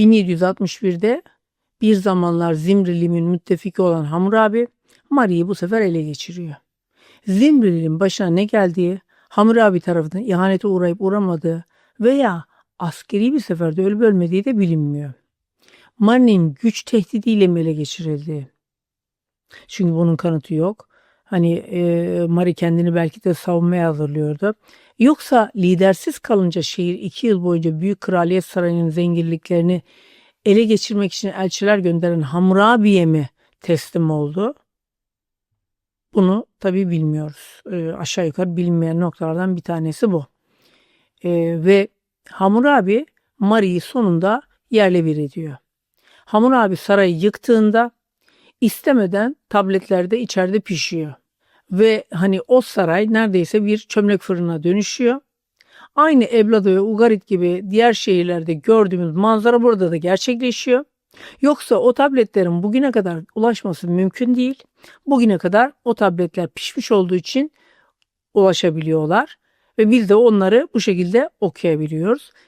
1761'de bir zamanlar Zimrili'nin müttefiki olan Hammurabi Mari'yi bu sefer ele geçiriyor. Zimrili'nin başına ne geldiği, Hammurabi tarafından ihanete uğrayıp uğramadığı veya askeri bir seferde ölüp ölmediği de bilinmiyor. Mari'nin güç tehdidiyle mi ele geçirildiği. Çünkü bunun kanıtı yok. Hani e, Mari kendini belki de savunmaya hazırlıyordu. Yoksa lidersiz kalınca şehir iki yıl boyunca Büyük Kraliyet Sarayı'nın zenginliklerini ele geçirmek için elçiler gönderen Hammurabi'ye mi teslim oldu? Bunu tabii bilmiyoruz. E, aşağı yukarı bilinmeyen noktalardan bir tanesi bu. E, ve Hammurabi Mari'yi sonunda yerle bir ediyor. Hammurabi sarayı yıktığında istemeden tabletlerde içeride pişiyor. Ve hani o saray neredeyse bir çömlek fırına dönüşüyor. Aynı Eblada ve Ugarit gibi diğer şehirlerde gördüğümüz manzara burada da gerçekleşiyor. Yoksa o tabletlerin bugüne kadar ulaşması mümkün değil. Bugüne kadar o tabletler pişmiş olduğu için ulaşabiliyorlar ve biz de onları bu şekilde okuyabiliyoruz.